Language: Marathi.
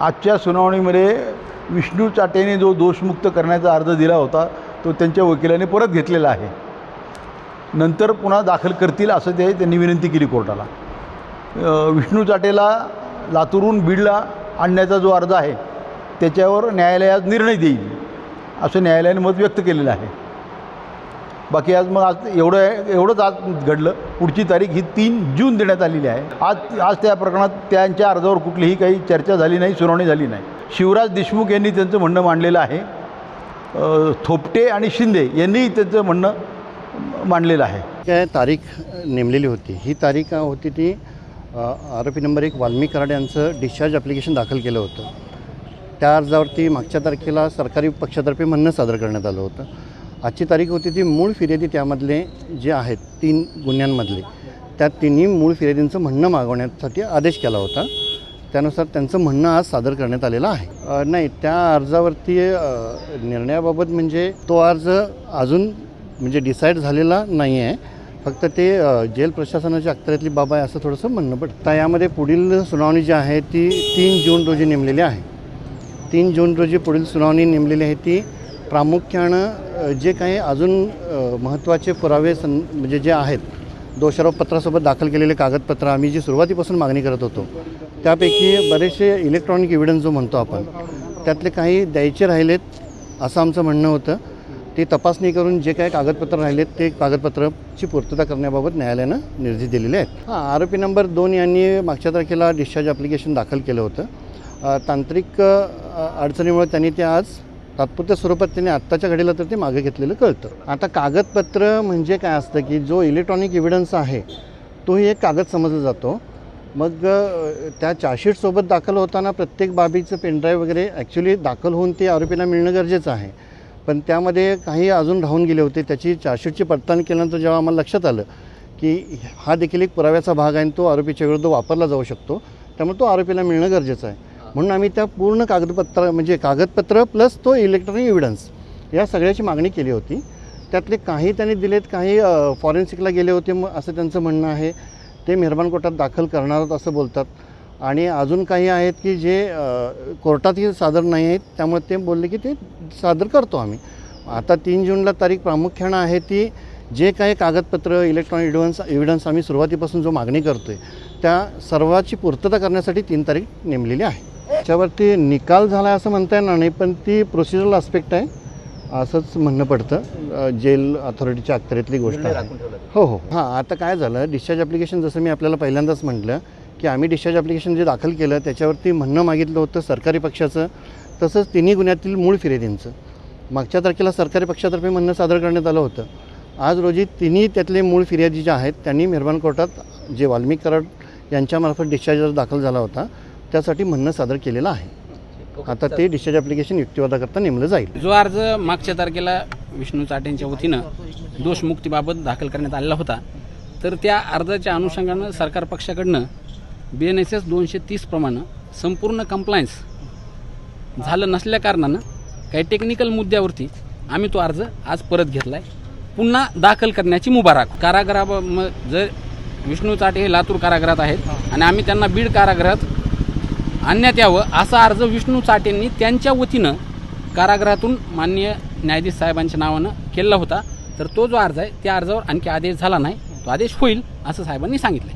आजच्या सुनावणीमध्ये विष्णू चाटेने जो दोषमुक्त करण्याचा अर्ज दिला होता तो त्यांच्या वकिलाने परत घेतलेला आहे. नंतर पुन्हा दाखल करतील असं ते त्यांनी विनंती केली कोर्टाला. विष्णू चाटेला लातूरून बीडला आणण्याचा जो अर्ज आहे त्याच्यावर न्यायालयात निर्णय देईल असं न्यायालयाने मत व्यक्त केलेलं आहे. बाकी आज मग आज एवढं एवढंच आज घडलं. पुढची तारीख ही तीन जून देण्यात आलेली आहे. आज आज त्या प्रकरणात त्यांच्या अर्जावर कुठलीही काही चर्चा झाली नाही सुनावणी झाली नाही. शिवराज देशमुख यांनी त्यांचं म्हणणं मांडलेलं आहे. थोपटे आणि शिंदे यांनी त्यांचं म्हणणं मांडलेलं आहे. काय तारीख नेमलेली होती. ही तारीख होती ती आरोपी नंबर एक वाल्मी कराड यांचं डिस्चार्ज ॲप्लिकेशन दाखल केलं होतं. त्या अर्जावरती मागच्या तारखेला सरकारी पक्षातर्फे म्हणणं सादर करण्यात आलं होतं. आजची तारीख होती ती मूळ फिर्यादी त्यामधले जे आहेत तीन गुन्ह्यांमधले. त्या तिन्ही मूळ फिर्यादींचं म्हणणं मागवण्यासाठी आदेश केला होता. त्यानुसार त्यांचं म्हणणं आज सादर करण्यात आलेलं आहे. नाही त्या अर्जावरती निर्णयाबाबत म्हणजे तो अर्ज अजून म्हणजे डिसाईड झालेला नाही आहे फक्त ते जेल प्रशासनाच्या अखत्यारीतली बाब आहे असं थोडंसं म्हणणं पडतं. तर यामध्ये पुढील सुनावणी जी आहे ती तीन जून रोजी नेमलेली आहे. तीन जून रोजी पुढील सुनावणी नेमलेली आहे ती प्रामुख्यानं जे काही अजून महत्त्वाचे पुरावे सं म्हणजे जे आहेत दोषारोप पत्रासोबत दाखल केलेले कागदपत्र आम्ही जी सुरुवातीपासून मागणी करत होतो त्यापैकी बरेचसे इलेक्ट्रॉनिक एव्हिडन्स जो म्हणतो आपण त्यातले काही द्यायचे राहिलेत असं आमचं म्हणणं होतं. ती तपासणी करून जे काही कागदपत्र राहिलेत ते कागदपत्राची पूर्तता करण्याबाबत न्यायालयानं निर्देश दिलेले आहेत. हां आरोपी नंबर दोन यांनी मागच्या तारखेला डिस्चार्ज ॲप्लिकेशन दाखल केलं होतं. तांत्रिक अडचणीमुळे त्यांनी ते आज तात्पुरत्या स्वरूपात त्यांनी आत्ताच्या घडीला तर ते मागे घेतलेलं कळतं. आता कागदपत्र म्हणजे काय असतं की जो इलेक्ट्रॉनिक एव्हिडन्स आहे तोही एक कागद समजला जातो. मग त्या चार्जशीटसोबत दाखल होताना प्रत्येक बाबीचं पेनड्राईव्ह वगैरे ॲक्च्युली दाखल होऊन ते आरोपीला मिळणं गरजेचं आहे. पण त्यामध्ये काही अजून राहून गेले होते. त्याची चार्जशीटची पडताळणी केल्यानंतर जेव्हा आम्हाला लक्षात आलं की हा देखील एक पुराव्याचा भाग आहे आणि तो आरोपीच्या विरुद्ध वापरला जाऊ शकतो त्यामुळे तो आरोपीला मिळणं गरजेचं आहे. म्हणून आम्ही त्या पूर्ण कागदपत्र म्हणजे कागदपत्र प्लस तो इलेक्ट्रॉनिक एव्हिडन्स या सगळ्याची मागणी केली होती. त्यातले काही त्यांनी दिलेत काही फॉरेन्सिकला गेले होते मग असं त्यांचं म्हणणं आहे. ते मेहरबान कोर्टात दाखल करणार आहोत असं बोलतात. आणि अजून काही आहेत की जे कोर्टातही सादर नाही आहेत त्यामुळे ते बोलले की ते सादर करतो आम्ही. आता तीन जूनला तारीख प्रामुख्यानं आहे ती जे काही कागदपत्र इलेक्ट्रॉनिक एव्हिडन्स एव्हिडन्स आम्ही सुरुवातीपासून जो मागणी करतो आहे त्या सर्वाची पूर्तता करण्यासाठी तीन तारीख नेमलेली आहे. त्याच्यावरती निकाल झाला आहे असं म्हणता येणार नाही पण ती प्रोसिजरल आस्पेक्ट आहे. असंच म्हणणं पडतं. जेल अथॉरिटीच्या अखत्यारीतली गोष्ट आहे. हो हो. हां आता काय झालं डिस्चार्ज ॲप्लिकेशन जसं मी आपल्याला पहिल्यांदाच म्हटलं की आम्ही डिस्चार्ज ॲप्लिकेशन जे दाखल केलं त्याच्यावरती म्हणणं मागितलं होतं सरकारी पक्षाचं तसंच तिन्ही गुन्ह्यातील मूळ फिर्यादींचं. मागच्या तारखेला सरकारी पक्षातर्फे म्हणणं सादर करण्यात आलं होतं. आज रोजी तिन्ही त्यातले मूळ फिर्यादी जे आहेत त्यांनी मेहरबान कोर्टात जे वाल्मिक कराड यांच्यामार्फत डिस्चार्ज दाखल झाला होता त्यासाठी म्हणणं सादर केलेलं आहे. आता ते डिस्चार्ज ॲप्लिकेशन युक्तिवादाकरता नेमलं जाईल. जो अर्ज मागच्या तारखेला विष्णू चाटेंच्या वतीनं दोषमुक्तीबाबत दाखल करण्यात आलेला होता तर त्या अर्जाच्या अनुषंगानं सरकार पक्षाकडनं बी एन एस एस दोनशे तीस प्रमाणे संपूर्ण कम्प्लायन्स झालं नसल्या कारणानं काही टेक्निकल मुद्द्यावरती आम्ही तो अर्ज आज परत घेतला आहे पुन्हा दाखल करण्याची मुबारक. कारागृहा जर विष्णू चाटे हे लातूर कारागृहात आहेत आणि आम्ही त्यांना बीड कारागृहात आणण्यात यावं असा अर्ज विष्णू चाटेंनी त्यांच्या वतीनं कारागृहातून माननीय न्यायाधीश साहेबांच्या नावानं केलेला होता. तर तो जो अर्ज आहे त्या अर्जावर आणखी आदेश झाला नाही. तो आदेश होईल असं साहेबांनी सांगितलं